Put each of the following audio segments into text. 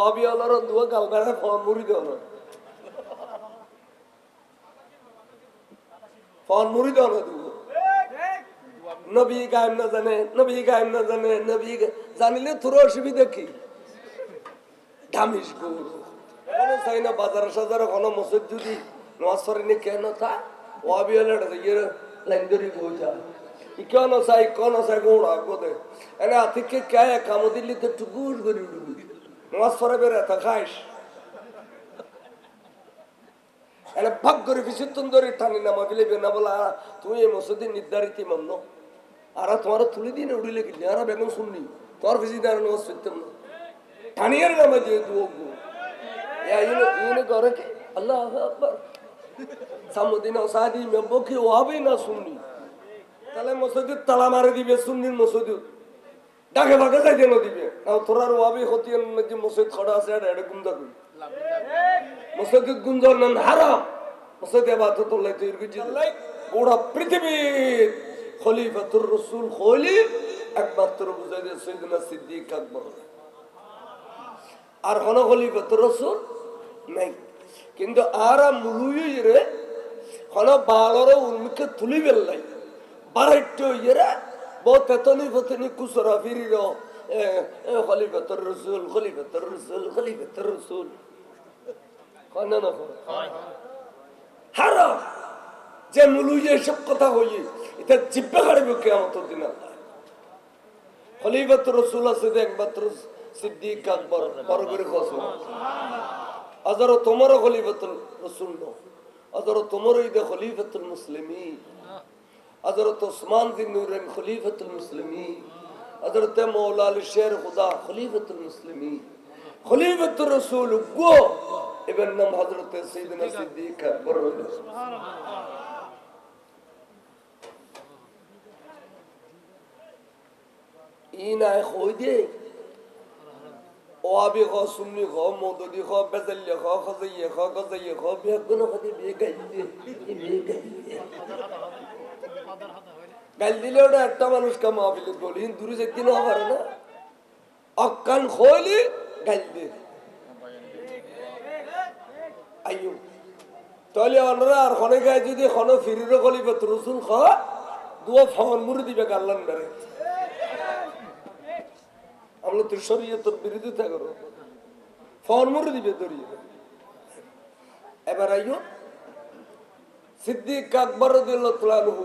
আবি আল্লাহর দুয়া গাল বেড়া ফোন মুড়ি দেওয়া ফোন মুড়ি দেওয়া দুয়া নবী গায়েম না জানে নবী গায়েম না জানে নবী জানিলে তোর অসুবিধা কি ধামিস গরু চাই না বাজার সাজার কোনো মসজিদ যদি নামাজ পড়েনি কেন তা ও আবি আল্লাহর ইয়ে লাইন ধরে গোজা কেন চাই কোন চাই গোড়া গোদে এনে আতিকে কে কাম দিল্লি তো গুড় করে উঠবি নামাজ পড়ে তা খাইস এনে ভাগ করে বিশুদ্ধন ধরে নামা ফেলে না বলা তুমি এই নির্ধারিত ইমাম আর তোমার তুলে দিন উড়িলে কি? আর বেগম তোমার বেশি পড়তাম না। টানিয়ার নামে দিয়ে ইয়া ইনো কি? আল্লাহ আকবার। সামুদ্দিন সাদি মে বকি ওয়াবি না শুননি তাহলে মসজিদ তালা মারে দিবে, সুন্নির মসজিদ। ডাকে ভাগে যাই কেন দিবে। না তোরার ওয়াবি হতি যে মসজিদ খড়া আছে, আর এটা গুন্দা কই? মসজিদ গুঞ্জন নাম হারাম। মসজিদ আবাদতুল্লাহ তৈরি করছি গোড়া পৃথিবীর খলিফাতুর রসুল খলি একমাত্র বুঝাই দিয়ে সৈদনা সিদ্দিক আকবর। আর হন খলিফাতুর রসুল নাই। কিন্তু আর মুলুই রে হন বালর উন্মুখে তুলি বেল্লাই। বারাইট ইয়েরা বহুত তেতনি ফতনি কুসরা ফিরির খলিফাতুর রসুল খলিফাতুর রসুল খলিফাতুর রসুল? হারাম যে মুলুই এসব কথা হই এটা জিব্বা কাড়বে কেমন দিন আল্লাহ খলিফাতুর রসুল আছে একমাত্র সিদ্দিক আকবর বড় করে খসো তোমারও খলিফাতুল রসুল ন আজারো তোমারও ঈদে খলিফাতুল মুসলিমি হজরত ওসমান বিন নুরেন খলিফাতুল মুসলিমি হজরত মৌলা আলী শের খুদা খলিফাতুল মুসলিমি খলিফাতুর রসুল গো! এবার নাম হজরত সৈয়দনা সিদ্দিক আকবর ইনায় কই দে? ও আবি খ সুন্নি খ মদদি খ বেজাল্লি খ খজাইয়ে খ গজাইয়ে খ বেগুন খদি বে গাইলে বে গাইলে গাল দিলে ওটা একটা মানুষ কাম আপিলে বলি। দূরে যেতে না পারে না অকান খোলি গাল দে। আইয়ো। তাহলে অনরা আর খনে গায়ে যদি খনো ফিরির গলিবে রসুন খ, দুয়া ফমন মুড়ি দিবে গাল্লান বেড়ে। আমরা তোর শরীরে তোর বিরোধিতা করো ফমন মুড়ি দিবে দরিয়ে এবার আইয়ো, সিদ্দিক আকবর দিল তুলানহু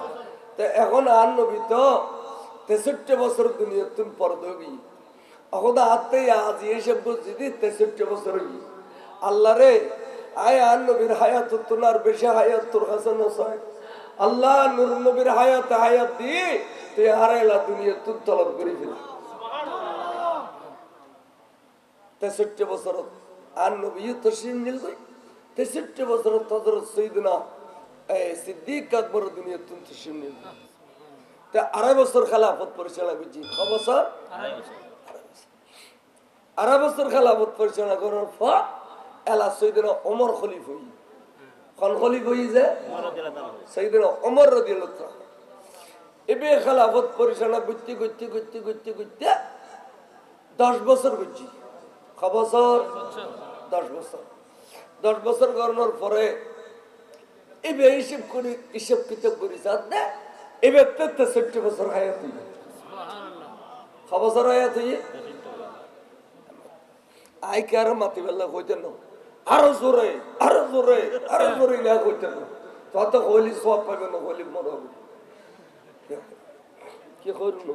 তা এখন আর নবী তো তেষট্টি বছর দুনিয়া তুন পরদবি। এখন আতে আজ এসব বুঝছি তেষট্টি বছর আল্লাহ রে, আয় আর নবীর হায়াত তোর বেশি হায়াত তোর হাসান নয় আল্লাহ নুর নবীর হায়াত হায়াত দিয়ে তুই হারাইলা দুনিয়া তুন তলব করি ফেলি। তেষট্টি বছর, আর নবী তসিম নিল তেষট্টি বছর তদর সৈদনা সিদ্দিক আকবর দুনিয়া তুন তসিম নিল তা আড়াই বছর খেলাফত পরিচালনা করছি। ক বছর? আড়াই বছর। খেলাফত পরিচালনা করার পর এলা সৈদিনা অমর খলিফ হই। খন খলিফ হই যে? সৈদিনা অমর রদিল এবে খেলাফত পরিচালনা করতে করতে করতে করতে করতে দশ বছর করছি। ক বছর। দশ বছর। দশ বছর করানোর পরে এবে হিসেব করি হিসেব কিতাব করি সাথ না এবার তেষট্টি বছর হায়াত হই ক বছর হায়াত হই আই কে আরও মাতি বেলা কইতেন না। আরও জোরে আরও জোরে আরও জোরে না কইতেন না। তত হইলি সব পাবে না হইলি মরবে কি করুন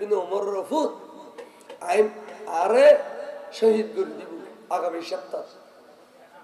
বিন ওমর রফুত আইন আরে শহীদ করে দিব আগামী সপ্তাহ।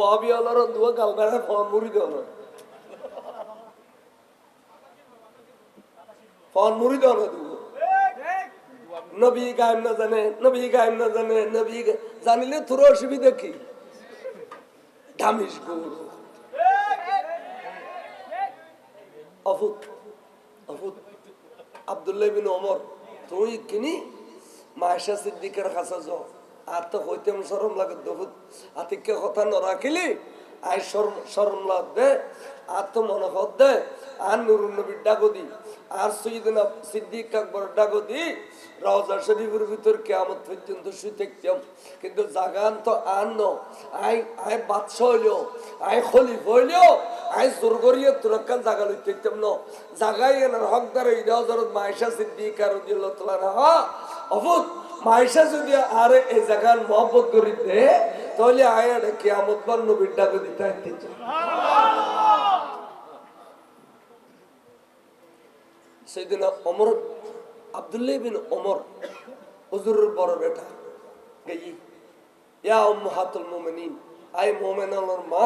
তাই ও আবি আল্লাহর দুয়া গাল বেড়া মুড়ি দেওয়া না ফল মুড়ি দেওয়া না দুয়া নবী গায়েব না জানে, নবী গায়েব না জানে, নবী জানিলে তোর অসুবিধা কি? ধামিস গৌর অফুত অফুত। আবদুল্লাহ বিন ওমর, তুই কিনি মায়েশা সিদ্দিকের কাছে যাও। আর তো হইতে সরম লাগে বহুত। আতিকে কথা ন রাখিলি? আই শরম শরম লাগ দে আর তো মনে হত দে, আর নুরুন নবীর ডাকো দি আর সৈয়দিনা সিদ্দিক আকবর ডাকো দি রওজা শরীফের ভিতর কেমন পর্যন্ত শুই থাকতাম। কিন্তু জাগান তো আর ন। আই আই বাদশা হইল, আই খলিফ হইল, আই জোর করিয়ে তুরকান জাগা লই থাকতাম ন। জাগাই এনার হকদার এই হজরত মাইশা সিদ্দিক আর দিল্লাহ তালা না হা অবুত মাইশা যদি আর এই জায়গার মহব্বত করি দে তাহলে আয়ার কেয়ামত বার নবীর ডাকে দিতে সেদিন অমর, আবদুল্লাহ বিন অমর, হুজুরের বড় বেটা, গেই, ইয়া আই মুমিনানোর মা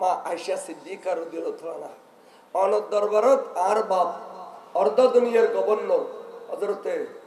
মা আয়েশা সিদ্দিকা রাদিয়াল্লাহু আনহা অনদ দরবারত আর বাপ, অর্ধ দুনিয়ার গভর্নর, হযরতে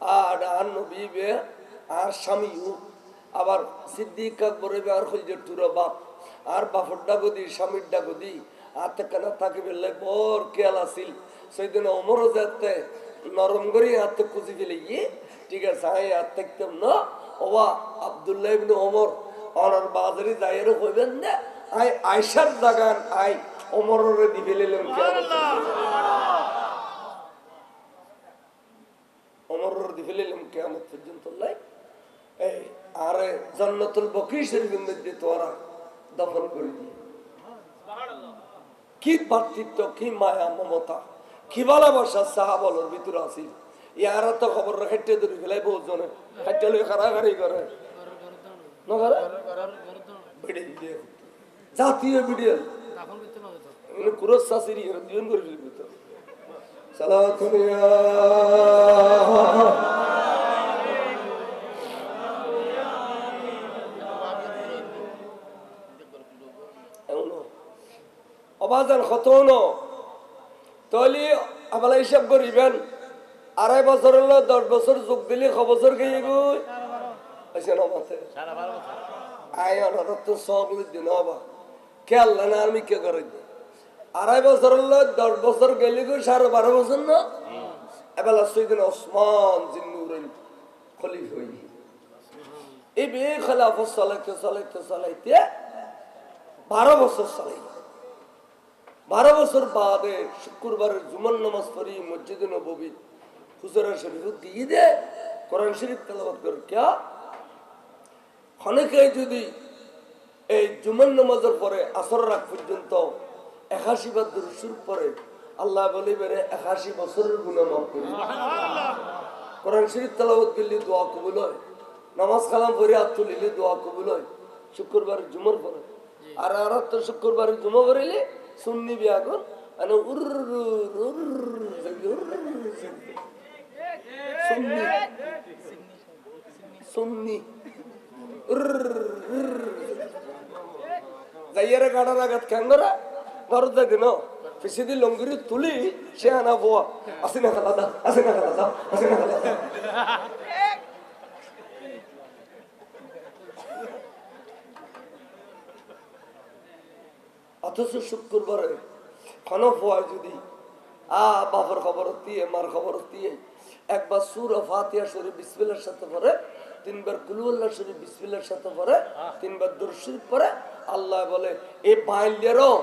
আর আর নবী বে, আর স্বামীও আবার সিদ্দিক বে, আর হইজের টুরা বাপ। আর বাপর ডাগদি স্বামীর ডাগদি তেকানা তাকে বেলে বর কেয়াল আসিল সেদিন অমরও যাতে নরম করি হাতে কুচি ফেলে গিয়ে, ঠিক আছে আই আর থাকতাম না। ওবা আবদুল্লাহ ইবনে ওমর অনার বাজারে যাইয়ের হইবেন না। আই আয়সার জাগান আই ওমরের দি ফেলিলাম ওমরের দি ফেলিলাম কেমন পর্যন্ত এই আরে জান্নাতুল বকরি শরীফের মধ্যে তোরা দফন করে দিয়ে কি ভাতৃত্ব কি মায়া মমতা কি ভালোবাসা সাহাবলের ভিতরে আসিল ইয়ারা তো খবর খাইতে ধরে ফেলাই বহুত জনে খাইতে লই খারাখারি করে। জাতীয় ভিডিও। কুরস এর দিন করে ফেলবি তো অবাজান কত ন তাহলে আবার হিসাব করিবেন আড়াই বছর হলো দশ বছর যোগ দিলে ক বছর গই আছে না মাথে আয় অনার তো সব দিন হবা। খেয়াল না আমি কে করে দিই আড়াই বছর হলো, দশ বছর গেলে গই সাড়ে বারো বছর না? এবার সেদিন ওসমান জিন্নুরেন খলিফ হই। এই বিয়ে খেলাফত চালাইতে চালাইতে চালাইতে বারো বছর চালাই। বারো বছর বাদে শুক্রবারের জুমান নামাজ পড়ি, মসজিদে নবী হুজরা শরীফ দিয়ে দে, কোরআন শরীফ তেলাবাদ করে অনেকে যদি এই জুমান নামাজের পরে আসর রাখ পর্যন্ত একাশি বার দুরুসুর পরে আল্লাহ বলে বেড়ে একাশি বছরের গুণা মাফ করি। কোরআন শরীফ তেলাবাদ করলে দোয়া কবুল হয়। নামাজ কালাম পরে হাত তুলিলে দোয়া কবুল হয়। শুক্রবার জুমার পরে। আর আর তো শুক্রবার জুমা করিলে সুন্নি বিয়া কর মানে উর সুন্নি। যাইয়ারে গাড়ার আঘাত কেঙ্গরা ঘর যাই তুলি, সে আনা বোয়া। না না না অথচ শুক্রবারে খনফ হয় যদি, আ, বাপর খবর দিয়ে, মার খবর দিয়ে, একবার সুর ও ফাতিহা শরীফ বিসমিল্লার সাথে পড়ে, তিনবার কুলুল্লাহ শরীফ বিসমিল্লার সাথে পড়ে, তিনবার দরুদ শরীফ পড়ে, আল্লাহ বলে এই বাইলেরও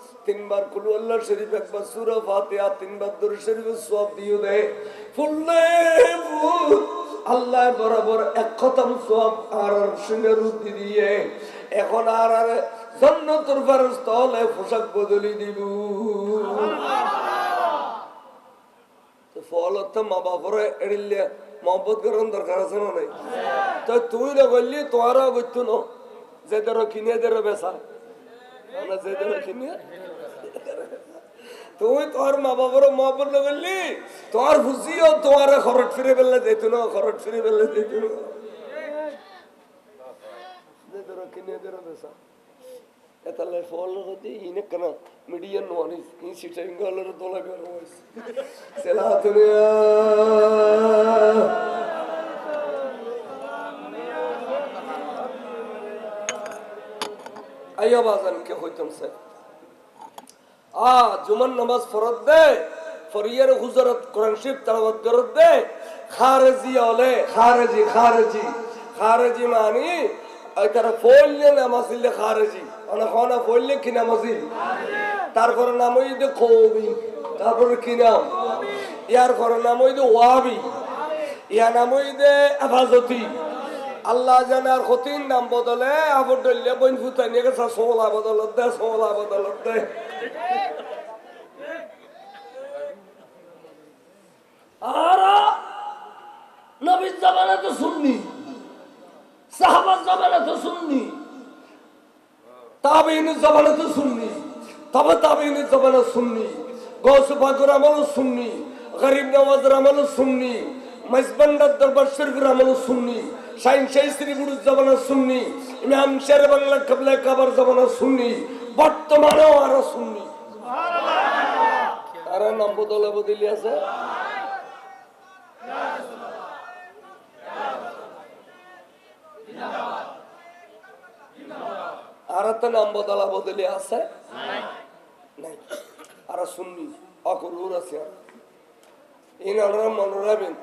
তিনবার কুলু আল্লাহ শরীফ, একবার সুরা ফাতিহা, তিনবার দরুদ শরীফের সব দিয়ে দেয় ফুললে ফুল। আল্লাহ বরাবর এক খতম আর দিয়ে। এখন আর আর জন্নতর ফারস্ত হলে পোশাক বদলি দিব। ফল হচ্ছে মা বাপরে এড়িলে মহব্বত করার দরকার আছে না নাই? তো তুই না বললি তোমারও করতো না। যে কিনে দেরো বেসা যে ধরো কিনে তুই তোর মা বাবার মহব্বত না করলি তোর খুশিও তোমার খরচ ফিরে ফেললে যেত না খরচ ফিরে ফেললে যেত না। এতালে ফল হতে ইনে মিডিয়ান ওয়ানিস ইন সিটারিং গলর তোলা বের হইস সেলাতুনিয়া আইয়া বাজান, কে হইতাম সে আ নামাজ ফরত দে, ফরিয়ার হুজরত কোরআন শরীফ তেলাওয়াত করত দে। খারেজি হলে, খারেজি খারেজি। খারেজি মানে তারা ফললে নামাজ দিলে খারেজি। তারপরে নাম কি নাম? নাম নাম আল্লাহ নাম বদলে আবর বইন ফুতাই নিয়ে সোলা বদলত দে সোলা বদলত দে। আর নবীর জামানা তো শুননি সাহাবার জামানা তো শুননি তাবিনের জামানা তো শুননি তবে তাবিনের জামানা শুননি গৌস বাকুর আমলও শুননি গরিব নওয়াজের আমলও শুননি মাইজবান্ডার দরবার শরীফের আমলও বাংলা কাবলা কাবার জামানা শুননি বর্তমানেও আরও শুননি তারা নাম বদলে বদলি আছে? আর তো নাম বদলা বদলি আছে? নাই। আর শুননি অকরুর আছে আর। এই নামরা মনে রাখবেন,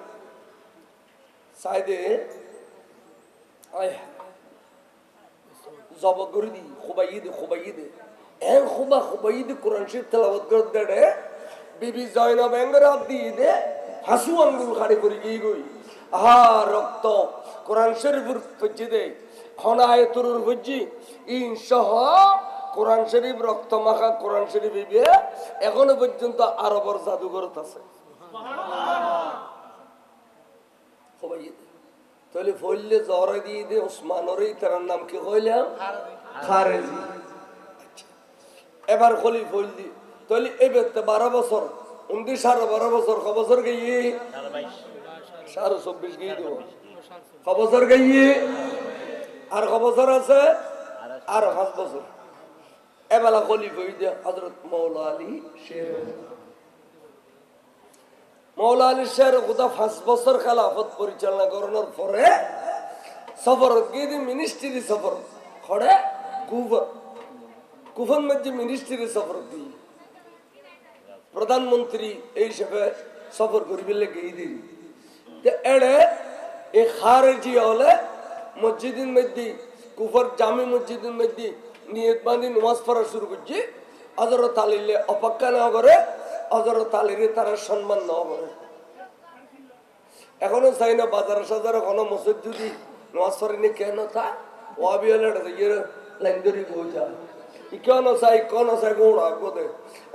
সাইদে, আয় জব করে দি খুবাই দে খুবাই দে এন খুবা খুবাই দে কোরআন শরীফ তেলাওয়াত করে দে। বিবি জয়নব এঙ্গর হাত দিয়ে দে। হাসু আঙ্গুল খাড়ি করে গিয়ে গই। আহা, রক্ত। কোরআন শরীফের পজ্জি দে। খনায় তরুর পজ্জি ইনসহ কোরআন শরীফ রক্ত মাখা কোরআন শরীফ এখনও পর্যন্ত আরবর জাদুঘরত আছে খুবাই দে তাহলে ফললে জ্বরে দিয়ে দে ওসমানরই তার নাম কি কইলাম? খারেজি। এবার খলি ফল দি। তাহলে এই ব্যক্তি বারো বছর উনত্রিশ সাড়ে বারো বছর ক বছর গিয়ে সাড়ে চব্বিশ গিয়ে দেব। ক বছর গিয়ে আর ক বছর আছে আর পাঁচ বছর। এবেলা খলি কই দিয়ে হজরত মৌলা আলী শের। মৌলা আলী শের কোথা পাঁচ বছর খেলাফত পরিচালনা করানোর পরে সফর গিয়ে মিনিস্ট্রি সফর? খড়ে কুফর। কুফন মধ্যে মিনিস্ট্রি সফর দিই প্রধানমন্ত্রী এই হিসেবে সফর করিবে গিয়ে দিই এড়ে এই খারেজি হলে মসজিদের মধ্যে, কুফর জামি মসজিদের মধ্যে নিয়ত বান্ধি নমাজ পড়া শুরু করছি। হজরত আলিলে অপেক্ষা না করে হজরত আলিরে তারা সম্মান না করে। এখনও চাই না বাজার সাজার কোনো মসজিদ যদি পড়েনি, কেন তা? ওয়াবি হলে ইয়ে লাইন ধরে গোজা কেন চাই কোন চাই গোড় আগতে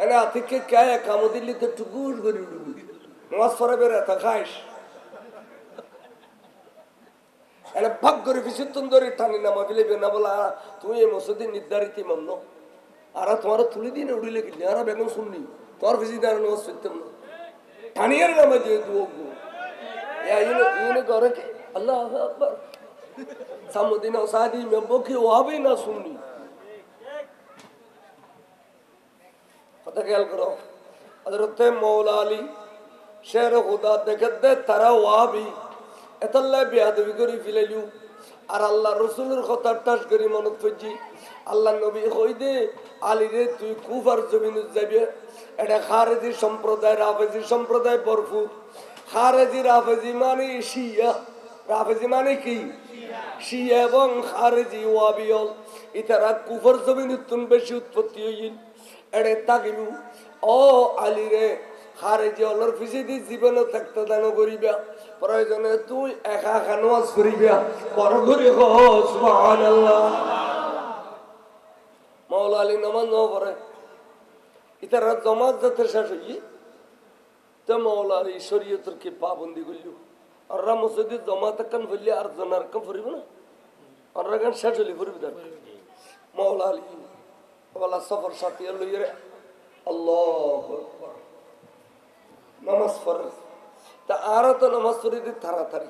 এনে আতিকে কে কামো দিল্লি তো গুড় করে উঠবি। পড়ে বেড়ে তা খাইস। এনে ভাগ করে বিশুদ্ধন ধরে টানি না মাবিলে বেনা বলা, তুমি এই মসজিদের নির্ধারিত ইমাম ন আর তোমার তুলি দিন উড়িলে কি? আর বেগম শুননি। তোমার বেশি দাঁড়া নামাজ পড়তাম না টানিয়ার নামে ইনে ইনে করে কি? আল্লাহ আকবার। সামুদ্দিন সাদি মে বকি ওয়াবি না শুননি। কথা খেয়াল করো। হজরতে মৌলা আলী শের দে, তারা ওয়াবি আর আল্লাহ রসুলের কথা টাস করি মনত করছি আল্লাহ নবী কই দে আলী রে, তুই কুফার জমিন যাবি। এটা খারেজি সম্প্রদায়, রাফেজি সম্প্রদায় ভরপুর। খারেজি, রাফেজি মানে শিয়া। রাফেজি মানে কি? শিয়া এবং খারেজি ওয়াবিয়ল। ইতারা কুফার জমিন তুন বেশি উৎপত্তি হইল। এড়ে তাকিলু ও আলী রে, খারেজি অলর ফিসিদি জীবন থাকতে দান করিবা। প্রয়োজনে তুই একা একা নামাজ করিবা বড় করে হো সুবহানাল্লাহ। মাওলা আলী নামাজ ন পড়ে। ইতারা জমাত যাতে শেষ হই তো মাওলা আলী শরীয়তের কি পাবন্দি করল? আর মসজিদে জমাত কান বললে আর জনার কাম ফুরিব না? আর গান শেষ হলি ফুরিব তার মাওলা আলী বলা সফর সাথী লইরে আল্লাহ আকবার। নামাজ পড়ে। তা আরও তো নামাজ দিই তাড়াতাড়ি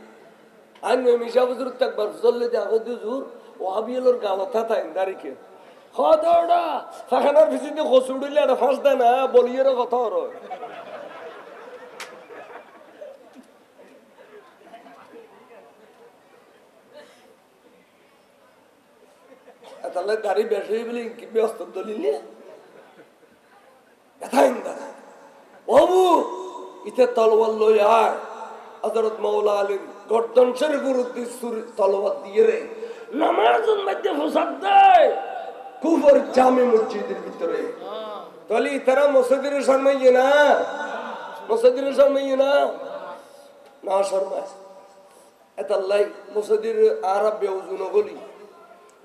আমি মিশা বুজুর একবার জল্লে দে আগত জুর ও আবিয়েলর গালো থাতাইন দাড়িকে হদড়া ফাখানার ভিসিতে খসুড়িলে এটা ফাঁস দেয় না বলিয়ের কথা হর তাহলে দাড়ি বেশি বলে কি ব্যস্ত দলিলে এথাইন দাদা বাবু ইতে তলওয়াল লই আয় হযরত মাওলা আলীর গর্দন শরীফের উদ্দেশ্য তলওয়াল দিয়ে রে। নামাজের মধ্যে ফসাদ দেয়। কুফর জামে মসজিদের ভিতরে। তাহলে তারা মসজিদের সামনে ইয়ে না? মসজিদের সামনে ইয়ে না না শর্মা এতাল্লাই মসজিদের আরব বেউজু নগলি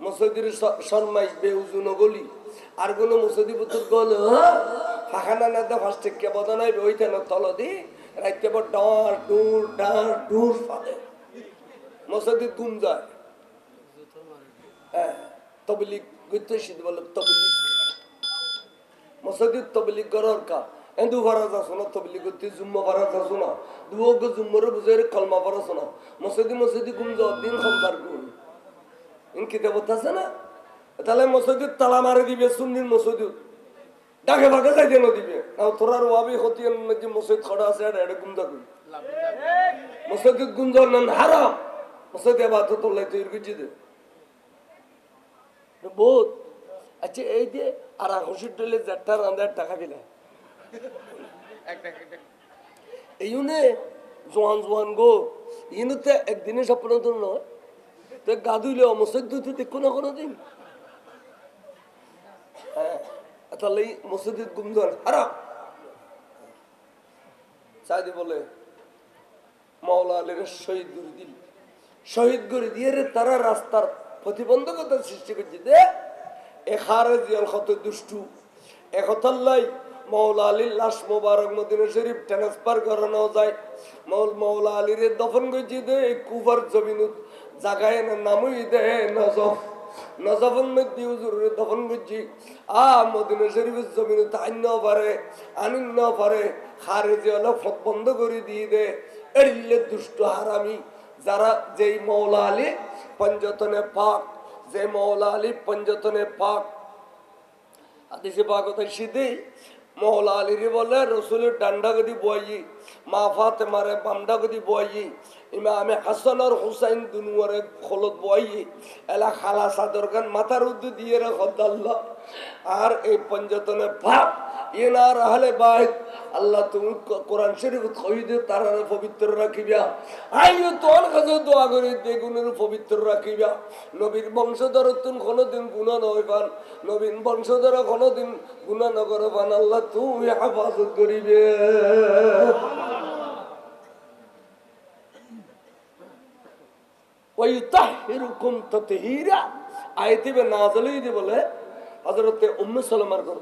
মসজিদের শর্মাই বেউজু নগলি আর কোন মসজিদ পুতুর গল ফাঁকানা না দা ফার্স্ট কে বদনাই ওইতে না তল দি রাইতে বড় ডাঁর, ডুর ডাঁর, ডুর ফাদে। মসজিদ যায়। তবলিক গুতে শীত বলে তবলিক মসজিদ তবলিক করার কা। এন্দু ভাড়া যাস না তবলিক করতে জুম্মা ভাড়া না। দুয়োগ জুম্মরে বুঝে কলমা ভাড়া শোনা মসজিদ মসজিদ গুম যাও, দিন সংসার গুম ইন কিতাবত আছে না? তাহলে মসজিদ তালা মারে দিবে, সুন্নির মসজিদ। ডাকে ভাগে যাইতে না দিবে। না তোরার ওয়াবি হতিয়ান যে মসজিদ খড়া আছে এটা এটা গুমদা কই? মসজিদ গুমদার নাম হারাম? মসজিদ আবার তো তোলাই তৈরি করছি দে। বহুত আচ্ছা এই যে আর ডলে টাকা দিলে। এই নে, জোয়ান জোয়ান গো ইনুতে একদিনে স্বপ্ন তো নয় তো গা ধুইলে মসজিদ ধুতে দেখো না কোনো দিন হ্যাঁ। তাহলে মসজিদের হারাম। সাইদি বলে, মাওলা আলীর শহীদ করে দিল। শহীদ করে দিয়ে তারা রাস্তার প্রতিবন্ধকতা সৃষ্টি করছে। দে, এ খারেজিয়াল কত দুষ্টু, এ কথাল্লাই মৌলা আলীর লাশ মোবারক মদিনা শরীফ ট্রান্সফার করানো যায়। মৌল মৌলা আলীর দফন করছি দে, এই কুফার জমিন জাগায় নামই দে নজফ নজফের মধ্যে হুজুরের দফন করছি। আ, মদিনা শরীফের জমিন পারে, আনিন পারে ফত বন্ধ করে দিয়ে দে। এড়িলে দুষ্ট হারামি, যারা যেই মৌলা আলী পঞ্জতনে পাক, যে মৌলা আলী পঞ্জতনে পাক। পাকত সিদ্ধি মৌলা আলীরে বলে রসুলের ডান্ডা গদি বয়াই, মা ফাতে মারে বামডা গদি বয়াই ইমা আমি হাসান আর হুসাইন দুনুয়ারে খোলত বয়াই এলা খালা সাদর গান মাথার উদ্দু দিয়ে রে খদ্দাল্লাহ আর এই পঞ্জতনে পাক ইনার আহলে বাইত, আল্লাহ তুমি কোরআন শরীফ খইদে তারা পবিত্র রাখিবা। আইও তোর কাছে দোয়া করে, বেগুনের পবিত্র রাখিবা। নবীর বংশধর তুমি কোনোদিন গুণা নয় পান নবীন বংশধর কোনোদিন গুণা নগর পান আল্লাহ তুমি হেফাজত করিবে। ওয়াইতাহিরুকুম তাতহীরা। আয়াতিবে নাযিল হইছে বলে হযরতে উম্মে সালামার ঘর।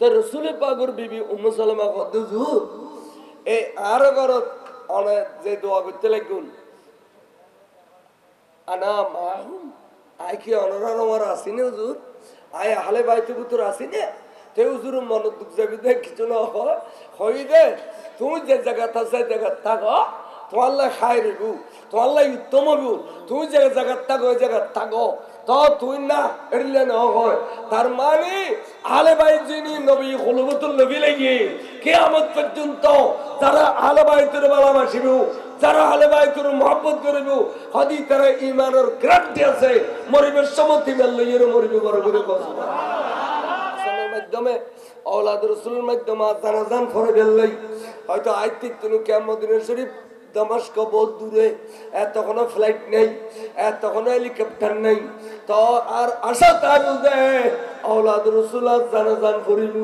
তো রসুল পাগর বিবি উম্মে সালামা কত হুজুর, এই আর ঘর অনে যে দোয়া আনা মাহুম আই কি অনরার আমার আসিনি হুজুর? আই আহলে বাইতে বুতুর আসিনি? তে হুজুর, মন দুঃখ যাবি দে, কিছু না হই দে। তুমি যে জায়গা আছে জায়গা থাকো। তোমার খাই রেবু তোমার লাই উত্তম হবু। তুমি যে জায়গা থাকো, ওই জায়গা থাকো। তো তুই না এড়লে না হয়। তার মানে আহলে বাইত যিনি নবী খুলবতুল নবী লাগি, কিয়ামত পর্যন্ত যারা আহলে বাইতের ভালোবাসিব যারা আলে বাইকের মহব্বত করিব হদি তারা ইমানের গ্যারান্টি আছে, মরিবের সমতি মেললে এর মরিবে বড় করে মাধ্যমে অলাদ রসুলের মাধ্যমে জানাজান ফরে বেললাই হয়তো আইতিক তুমি কেমদিনের শরীফ দামাস্ক বহুত দূরে এত তখনও ফ্লাইট নেই এত তখনও হেলিকপ্টার নেই। তো আর আশা তার দে অলাদ রসুল জানাজান করিব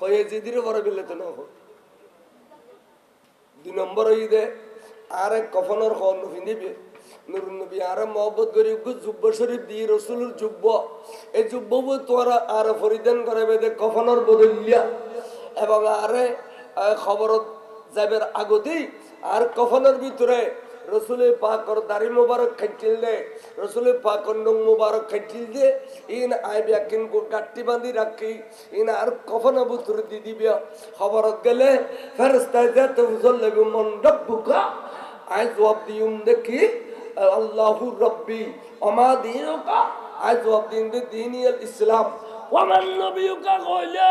হয়ে যেদিরে বড় বেলে তো না দুই নম্বর ঈদে আর এক কফনের খন পিন্ধিবে নুরুন নবী আর মহব্বত করি জুব্ব শরীফ দি রসুলের জুব্ব। এই জুব্ব তোরা আর পরিধান করে বেদে কফনের বদলিয়া। এবং আরে খবরত যাবের আগতেই আর কফনের ভিতরে রসুলের পাকর দাড়ি মুবারক খাইছিল দে রসুলের পাকর নং মুবারক খাইছিল দে, ইন আই ব্যাকিন গাট্টি বান্ধি রাখি, ইন আর কফন বুতুর দি দিবে। খবরত গেলে ফেরস্তায় যে তো জল্লেবি মন রব্বুকা আই জবাব দিউম দেখি, আল্লাহু রব্বি, অমা দিনুকা আই জবাব দিন দিনিয়াল ইসলাম। কইলে